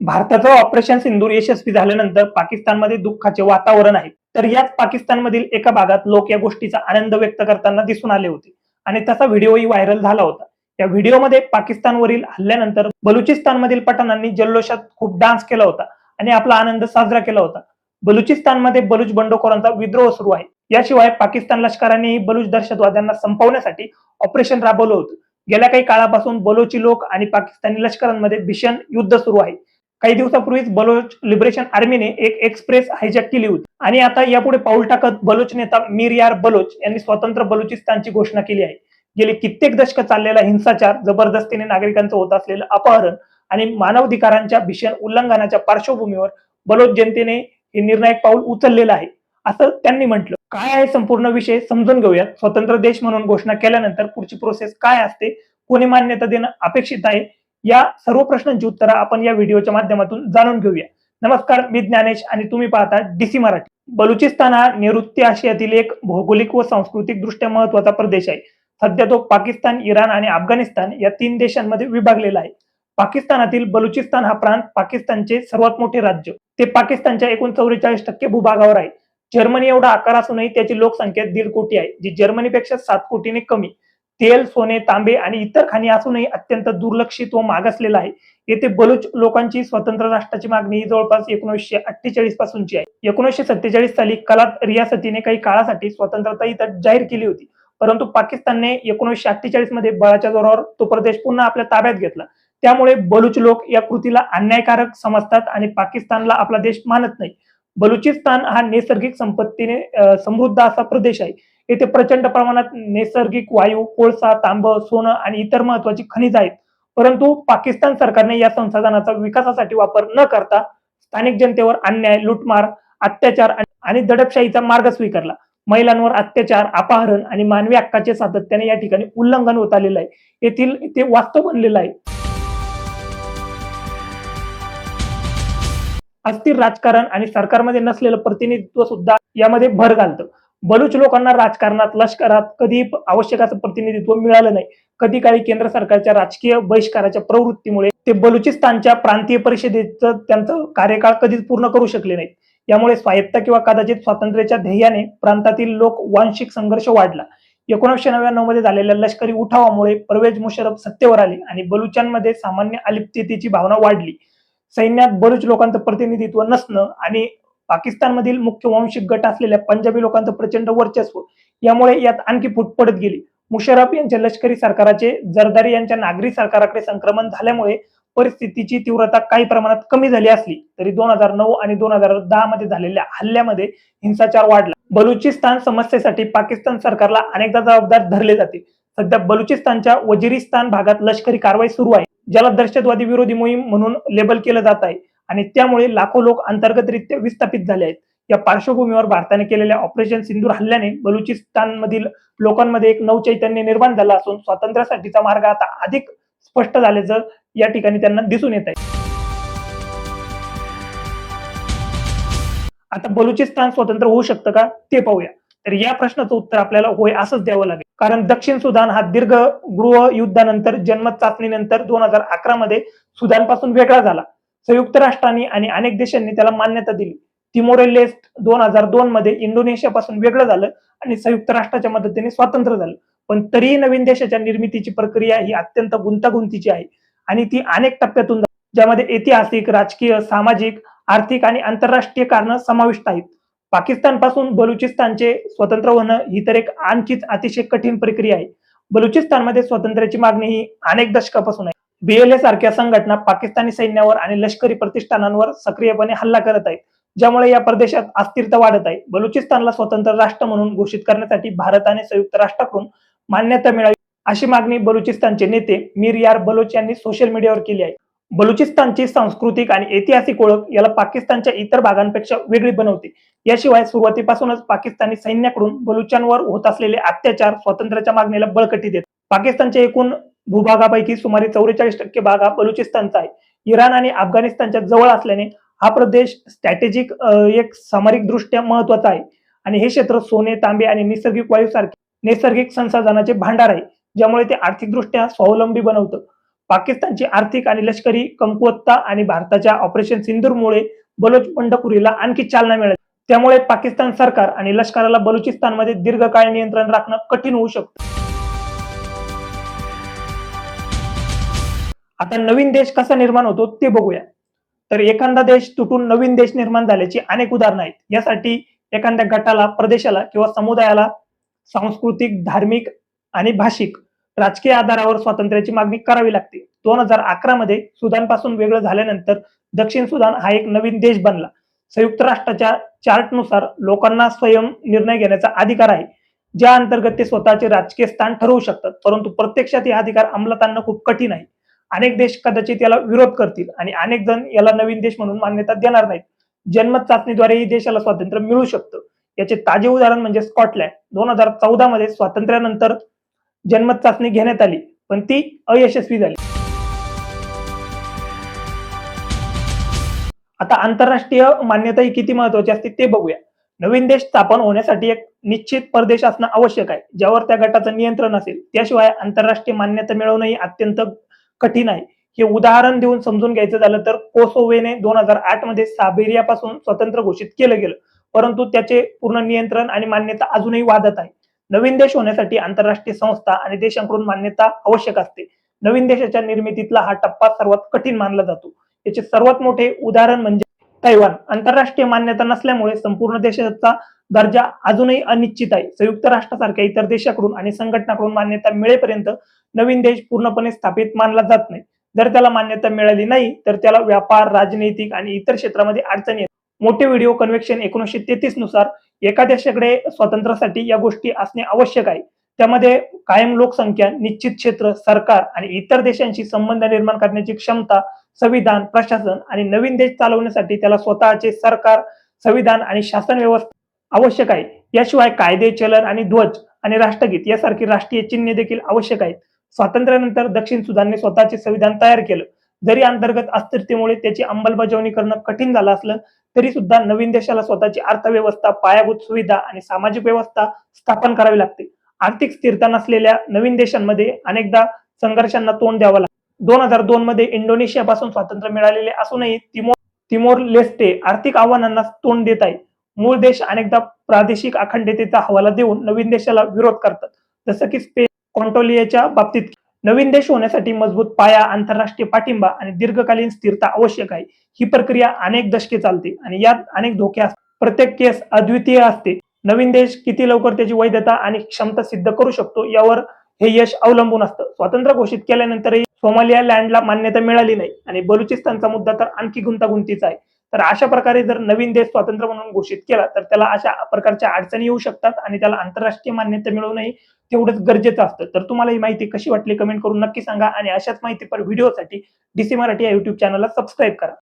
भारताचं ऑपरेशन सिंदूर यशस्वी झाल्यानंतर पाकिस्तानमध्ये दुःखाचे वातावरण आहे. तर याच पाकिस्तानमधील एका भागात लोक या गोष्टीचा आनंद व्यक्त करताना दिसून आले होते. आणि तसा व्हिडिओही व्हायरल झाला होता. या व्हिडिओमध्ये पाकिस्तानवरील हल्ल्यानंतर बलुचिस्तानमधील पठाणांनी जल्लोषात खूप डान्स केला होता आणि आपला आनंद साजरा केला होता. बलुचिस्तानमध्ये बलुच बंडखोरांचा विद्रोह सुरू आहे. याशिवाय पाकिस्तान लष्करानेही बलुच दहशतवाद्यांना संपवण्यासाठी ऑपरेशन राबवलं होतं. गेल्या काही काळापासून बलोची लोक आणि पाकिस्तानी लष्करांमध्ये भीषण युद्ध सुरू आहे. काही दिवसापूर्वीच बलोच लिबरेशन आर्मीने एक एक्सप्रेस हायजॅक केली होती. आणि आता यापुढे पाऊल टाकत बलोच नेता मीर यार बलोच यांनी स्वतंत्र बलुचिस्तानची घोषणा केली आहे. गेली कित्येक दशक चाललेला हिंसाचार जबरदस्तीने नागरिकांचं होत असलेलं अपहरण आणि मानवाधिकारांच्या भीषण उल्लंघनाच्या पार्श्वभूमीवर बलोच जनतेने हे निर्णायक पाऊल उचललेलं आहे असं त्यांनी म्हटलं. काय आहे संपूर्ण विषय? समजून घेऊयात. स्वतंत्र देश म्हणून घोषणा केल्यानंतर पुढची प्रोसेस काय असते? कोणी मान्यता देणं अपेक्षित आहे? या सर्व प्रश्नांची उत्तरं आपण या व्हिडिओच्या माध्यमातून जाणून घेऊया. नमस्कार मी ज्ञानेश आणि तुम्ही पाहता डीसी मराठी. बलुचिस्तान हा नैऋत्य आशियातील एक भौगोलिक व सांस्कृतिक दृष्ट्या महत्त्वाचा प्रदेश आहे. सध्या तो पाकिस्तान इराण आणि अफगाणिस्तान या तीन देशांमध्ये विभागलेला आहे. पाकिस्तानातील बलुचिस्तान हा प्रांत पाकिस्तानचे सर्वात मोठे राज्य. ते पाकिस्तानच्या एकूण चौवेचाळीस टक्के भूभागावर आहे. जर्मनी एवढा आकार असूनही त्याची लोकसंख्या दीड कोटी आहे जी जर्मनीपेक्षा सात कोटीने कमी. तेल सोने तांबे आणि इतर खाणी असूनही अत्यंत दुर्लक्षित व मागासलेला आहे. येथे बलुच लोकांची स्वतंत्र राष्ट्राची मागणी ही जवळपास एकोणीसशे अठ्ठेचाळीस पासूनची आहे. एकोणीसशे सत्तेचाळीस साली कलात रियासतीने काही काळासाठी स्वतंत्रता इथं जाहीर केली होती. परंतु पाकिस्तानने एकोणीसशे अठ्ठेचाळीसमध्ये बळाच्या जोरावर तो प्रदेश पुन्हा आपल्या ताब्यात घेतला. त्यामुळे बलुच लोक या कृतीला अन्यायकारक समजतात आणि पाकिस्तानला आपला देश मानत नाही बलुचिस्तान हा नैसर्गिक संपत्तीने समृद्ध असा प्रदेश आहे. येथे प्रचंड प्रमाणात नैसर्गिक वायू कोळसा तांब सोनं आणि इतर महत्वाची खनिज आहेत. परंतु पाकिस्तान सरकारने या संसाधनाचा विकासासाठी वापर न करता स्थानिक जनतेवर अन्याय लुटमार अत्याचार आणि- आणि दडपशाहीचा मार्ग स्वीकारला. महिलांवर अत्याचार अपहरण आणि मानवी हक्काचे सातत्याने या ठिकाणी उल्लंघन होत आलेलं आहे. येथील ते वास्तव बनलेलं आहे. अस्थिर राजकारण आणि सरकारमध्ये नसलेलं प्रतिनिधित्व सुद्धा यामध्ये भर घालतं. बलुच लोकांना राजकारणात लष्करात कधी आवश्यकाचं प्रतिनिधित्व मिळालं नाही. कधी काळी केंद्र सरकारच्या राजकीय बहिष्काराच्या प्रवृत्तीमुळे ते बलुचिस्तानच्या प्रांतीय परिषदेचं त्यांचं कार्यकाळ कधीच पूर्ण करू शकले नाहीत. यामुळे स्वायत्त किंवा कदाचित स्वातंत्र्याच्या ध्येयाने प्रांतातील लोक वांशिक संघर्ष वाढला. एकोणीसशे नव्याण्णवमध्ये झालेल्या लष्करी उठावामुळे परवेज मुशरफ सत्तेवर आले आणि बलुचांमध्ये सामान्य अलिप्ततेची भावना वाढली. सैन्यात बलुच लोकांचं प्रतिनिधित्व नसणं आणि पाकिस्तानमधील मुख्य वांशिक गट असलेल्या पंजाबी लोकांचं प्रचंड वर्चस्व यामुळे यात आणखी फूट पडत गेली. मुशरफ यांच्या लष्करी सरकाराचे जरदारी यांच्या नागरी सरकाराकडे संक्रमण झाल्यामुळे परिस्थितीची तीव्रता काही प्रमाणात कमी झाली असली तरी दोन हजार नऊ आणि दोन हजार दहा मध्ये झालेल्या हल्ल्यामध्ये हिंसाचार वाढला. बलुचिस्तान समस्येसाठी पाकिस्तान सरकारला अनेकदा जबाबदार धरले जाते. सध्या बलुचिस्तानच्या वजिरिस्तान भागात लष्करी कारवाई सुरू आहे ज्याला दहशतवादी विरोधी मोहीम म्हणून लेबल केलं जात आहे. आणि त्यामुळे लाखो लोक अंतर्गतरित्या विस्थापित झाले आहेत. या पार्श्वभूमीवर भारताने केलेल्या ऑपरेशन सिंदूर हल्ल्याने बलुचिस्तानमधील लोकांमध्ये एक नवचैतन्य निर्माण झालं असून स्वातंत्र्यासाठीचा मार्ग आता अधिक स्पष्ट झाल्याचं या ठिकाणी त्यांना दिसून येत आहे. आता बलुचिस्तान स्वतंत्र होऊ शकतं का ते पाहूया. तर या प्रश्नाचं उत्तर आपल्याला होय असंच द्यावं लागेल. कारण दक्षिण सुदान हा दीर्घ गृह युद्धानंतर जन्म चाचणीनंतर दोन हजार अकरा मध्ये सुदानपासून वेगळा झाला. संयुक्त राष्ट्रांनी आणि अनेक देशांनी त्याला मान्यता दिली. तिमोरे लेस्ट दोन हजार दोन मध्ये इंडोनेशियापासून वेगळं झालं आणि संयुक्त राष्ट्राच्या मदतीने स्वातंत्र्य झालं. पण तरीही नवीन देशाच्या निर्मितीची प्रक्रिया ही अत्यंत गुंतागुंतीची आहे. आणि ती अनेक टप्प्यातून ज्यामध्ये ऐतिहासिक राजकीय सामाजिक आर्थिक आणि आंतरराष्ट्रीय कारण समाविष्ट आहेत. पाकिस्तानपासून बलुचिस्तानचे स्वतंत्र होणं ही तर एक आणखीच अतिशय कठीण प्रक्रिया आहे. बलुचिस्तानमध्ये स्वातंत्र्याची मागणी ही अनेक दशकापासून आहे. बीएलए सारख्या संघटना पाकिस्तानी सैन्यावर आणि लष्करी प्रतिष्ठानांवर सक्रियपणे हल्ला करत आहेत ज्यामुळे या प्रदेशात अस्थिरता वाढत आहे. बलुचिस्तानला स्वतंत्र राष्ट्र म्हणून घोषित करण्यासाठी भारत आणि संयुक्त राष्ट्राकडून मान्यता मिळावी अशी मागणी बलुचिस्तानचे नेते मीर यार बलोच यांनी सोशल मीडियावर केली आहे. बलुचिस्तानची सांस्कृतिक आणि ऐतिहासिक ओळख याला पाकिस्तानच्या इतर भागांपेक्षा वेगळी बनवते. याशिवाय सुरुवातीपासूनच पाकिस्तानी सैन्याकडून बलुचांवर होत असलेले अत्याचार स्वातंत्र्याच्या मागणीला बळकटी देत. पाकिस्तानचे एकूण भूभागापैकी सुमारे चौवेचाळीस टक्के भाग हा बलुचिस्तानचा आहे. इराण आणि अफगाणिस्तानच्या जवळ असल्याने हा प्रदेश स्ट्रॅटेजिक एक सामरिक दृष्ट्या महत्त्वाचा आहे. आणि हे क्षेत्र सोने तांबे आणि नैसर्गिक वायू सारखे नैसर्गिक संसाधनाचे भांडार आहे ज्यामुळे ते आर्थिकदृष्ट्या स्वावलंबी बनवतं. पाकिस्तानची आर्थिक आणि लष्करी कमकुवत्ता आणि भारताच्या ऑपरेशन सिंदूरमुळे बलोच बंडखोरीला आणखी चालना मिळेल. त्यामुळे पाकिस्तान सरकार आणि लष्कराला बलुचिस्तानमध्ये दीर्घकाळ नियंत्रण राखणं कठीण होऊ शकतं. आता नवीन देश कसा निर्माण होतो ते बघूया. तर एखादा देश तुटून नवीन देश निर्माण झाल्याची अनेक उदाहरणं आहेत. यासाठी एखाद्या गटाला प्रदेशाला किंवा समुदायाला सांस्कृतिक धार्मिक आणि भाषिक राजकीय आधारावर स्वातंत्र्याची मागणी करावी लागते. दोन हजार अकरा मध्ये सुदानपासून वेगळं झाल्यानंतर दक्षिण सुदान हा एक नवीन देश बनला. संयुक्त राष्ट्राच्या चार्टनुसार लोकांना स्वयं निर्णय घेण्याचा अधिकार आहे ज्या अंतर्गत ते स्वतःचे राजकीय स्थान ठरवू शकतात. परंतु प्रत्यक्षात हे अधिकार अंमलात आणणं खूप कठीण आहे. अनेक देश कदाचित याला विरोध करतील आणि अनेक जण याला नवीन देश म्हणून मान्यता देणार नाहीत. जन्मत चाचणीद्वारेही देशाला स्वातंत्र्य मिळू शकतं. याचे ताजे उदाहरण म्हणजे स्कॉटलँड. दोन हजार चौदा मध्ये स्वातंत्र्यानंतर जन्मत चाचणी घेण्यात आली पण ती अयशस्वी झाली. आता आंतरराष्ट्रीय मान्यता ही किती महत्वाची असते ते बघूया. नवीन देश स्थापन होण्यासाठी एक निश्चित परदेश असणं आवश्यक आहे ज्यावर त्या गटाचं नियंत्रण असेल. त्याशिवाय आंतरराष्ट्रीय मान्यता मिळवणंही अत्यंत कठीण आहे. हे उदाहरण देऊन समजून घ्यायचं झालं तर कोसोवेने दोन हजार आठमध्ये साबेरियापासून स्वतंत्र घोषित केलं गेलं. परंतु त्याचे पूर्ण नियंत्रण आणि मान्यता अजूनही वादत आहे. नवीन देश होण्यासाठी आंतरराष्ट्रीय संस्था आणि देशांकडून मान्यता आवश्यक असते. नवीन देशाच्या निर्मितीतला हा टप्पा सर्वात कठीण मानला जातो. याचे सर्वात मोठे उदाहरण म्हणजे तैवान. आंतरराष्ट्रीय मान्यता नसल्यामुळे संपूर्ण देशाचा दर्जा अजूनही अनिश्चित आहे. संयुक्त राष्ट्रासारख्या इतर देशाकडून आणि संघटनाकडून मान्यता मिळेपर्यंत नवीन देश पूर्णपणे स्थापित मानला जात नाही. जर त्याला मान्यता मिळाली नाही तर त्याला व्यापार राजनैतिक आणि इतर क्षेत्रामध्ये अडचणी मोठे व्हिडिओ कन्व्हेक्शन एकोणीसशे तेहतीसनुसार एका देशाकडे स्वातंत्र्यासाठी या गोष्टी असणे आवश्यक आहे. त्यामध्ये कायम लोकसंख्या निश्चित क्षेत्र सरकार आणि इतर देशांशी संबंध निर्माण करण्याची क्षमता संविधान प्रशासन आणि नवीन देश चालवण्यासाठी त्याला स्वतःचे सरकार संविधान आणि शासन व्यवस्था आवश्यक आहे. याशिवाय कायदे चलन आणि ध्वज आणि राष्ट्रगीत यासारखी राष्ट्रीय चिन्हे देखील आवश्यक आहेत. स्वातंत्र्यानंतर दक्षिण सुदानने स्वतःचे संविधान तयार केलं. जरी अंतर्गत अस्थिरतेमुळे त्याची अंमलबजावणी करणं कठीण झालं असलं तरी सुद्धा नवीन देशाला स्वतःची अर्थव्यवस्था पायाभूत सुविधा आणि सामाजिक व्यवस्था स्थापन करावी लागते. आर्थिक स्थिरता नसलेल्या नवीन देशांमध्ये अनेकदा संघर्षांना तोंड द्यावं लागतं. दोन हजार दोन मध्ये इंडोनेशियापासून स्वातंत्र्य मिळालेले असूनही तिमोर तिमोर लेस्टे आर्थिक आव्हानांना तोंड देत आहे मूळ देश अनेकदा प्रादेशिक अखंडतेचा हवाला देऊन नवीन देशाला विरोध करतात. जसं की स्पेन कॉन्टोलियाच्या बाबतीत नवीन देश होण्यासाठी मजबूत पाया आंतरराष्ट्रीय पाठिंबा आणि दीर्घकालीन स्थिरता आवश्यक आहे. ही प्रक्रिया अनेक दशके चालते आणि यात अनेक धोके असतात. प्रत्येक केस अद्वितीय असते. नवीन देश किती लवकर त्याची वैधता आणि क्षमता सिद्ध करू शकतो यावर हे यश अवलंबून असतं. स्वातंत्र्य घोषित केल्यानंतरही सोमालिया लँडला मान्यता मिळाली नाही आणि बलुचिस्तानचा मुद्दा तर आणखी गुंतागुंतीचा आहे. तर अशा प्रकारे जर नवीन देश स्वातंत्र्य म्हणून घोषित केला तर त्याला अशा प्रकारच्या अडचणी येऊ शकतात आणि त्याला आंतरराष्ट्रीय मान्यता मिळवणंही तेवढंच गरजेचं असतं. तर तुम्हाला ही माहिती कशी वाटली कमेंट करून नक्की सांगा आणि अशाच माहिती पर व्हिडिओसाठी डीसी मराठी या युट्यूब चॅनलला सबस्क्राईब करा.